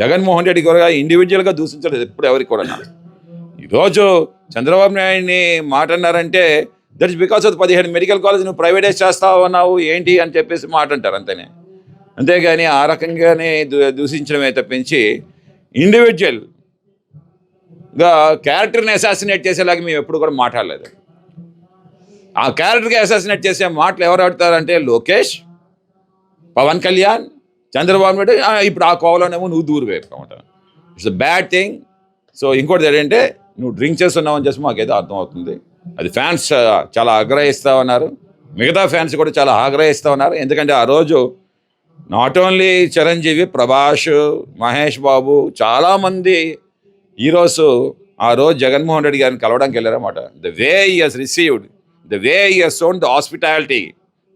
జగన్మోహన్ రెడ్డి కూడా ఇండివిజువల్గా దూషించలేదు ఎప్పుడు ఎవరికి కూడా ఈరోజు చంద్రబాబు నాయుడిని మాట అన్నారంటే దట్ ఇస్ బికాస్ ఆఫ్ పదిహేను మెడికల్ కాలేజ్ నువ్వు ప్రైవేటైజ్ చేస్తావు అన్నావు ఏంటి? అని చెప్పేసి మాట అంటారు అంతేనే. అంతేగాని ఆ రకంగానే దూ- దూషించడమే తప్పించి ఇండివిజువల్గా క్యారెక్టర్ని అసాసినేట్ చేసేలాగా మేము ఎప్పుడు కూడా మాట్లాడలేదు. ఆ క్యారెక్టర్కి అసాసినేట్ చేసే మాటలు ఎవరు ఆడతారంటే లోకేష్ పవన్ కళ్యాణ్ చంద్రబాబు నాయుడు ఆ, ఇప్పుడు ఆ కోవలోనేమో నువ్వు దూరు వేసుకోమంట. ఇట్స్ బ్యాడ్ థింగ్ సో ఇంకోటి ఏంటంటే నువ్వు డ్రింక్ చేస్తున్నావు అని చెప్పి మాకేదో అర్థమవుతుంది. అది ఫ్యాన్స్ చాలా ఆగ్రహిస్తూ ఉన్నారు. మిగతా ఫ్యాన్స్ కూడా చాలా ఆగ్రహిస్తూ ఉన్నారు. ఎందుకంటే ఆ రోజు నాట్ ఓన్లీ చిరంజీవి ప్రభాష్ మహేష్ బాబు చాలామంది హీరోస్ ఆ రోజు జగన్మోహన్ రెడ్డి గారిని కలవడానికి వెళ్ళారన్నమాట. The way is received the way has shown the hospitality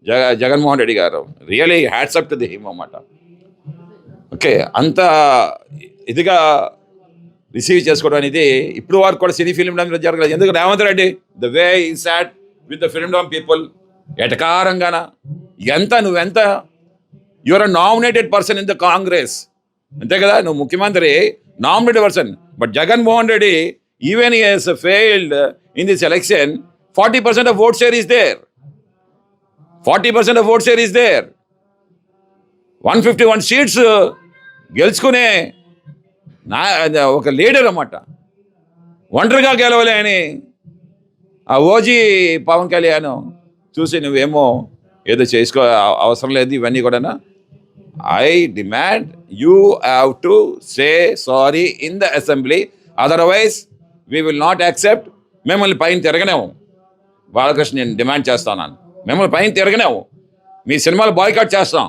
జగ Jaganmohan Reddy garu. Really hats off to the him అన్నమాట. ఓకే అంత ఇదిగా రిసీవ్ చేసుకోవడం అనేది ఇప్పుడు వరకు కూడా సినీ ఫిలిం డామ్ జరగలేదు. ఎందుకు Revanth Reddy? The way he sat with the filmdom people ఎటకారంగాన? ఎంత నువ్వెంత? Your a nominated person in the Congress అంతే కదా? నువ్వు ముఖ్యమంత్రి nominated person but Jaganmohan Reddy even he's failed in this election forty percent of vote share is there forty percent of vote share is there one fifty one seats గెలుచుకునే నా ఒక leader అన్నమాట. ఒంటరిగా గెలవలే అని ఆ ఓజీ పవన్ కళ్యాణ్ చూసి నువ్వేమో ఏదో చేసుకో అవసరం లేదు ఇవన్నీ కూడా I demand you have to say sorry in the assembly otherwise we will not accept మిమ్మల్ని పైన తిరగనేము బాలకృష్ణ నేను డిమాండ్ చేస్తాను. మిమ్మల్ని పైన తిరగనేము మీ సినిమాలు బాయ్కట్ చేస్తాం.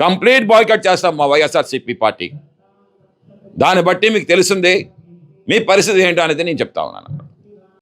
కంప్లీట్ బాయ్కట్ చేస్తాం మా వైఎస్ఆర్సీపీ పార్టీ. దాన్ని బట్టి మీకు తెలిసింది మీ పరిస్థితి ఏంటో అనేది నేను చెప్తా ఉన్నాను.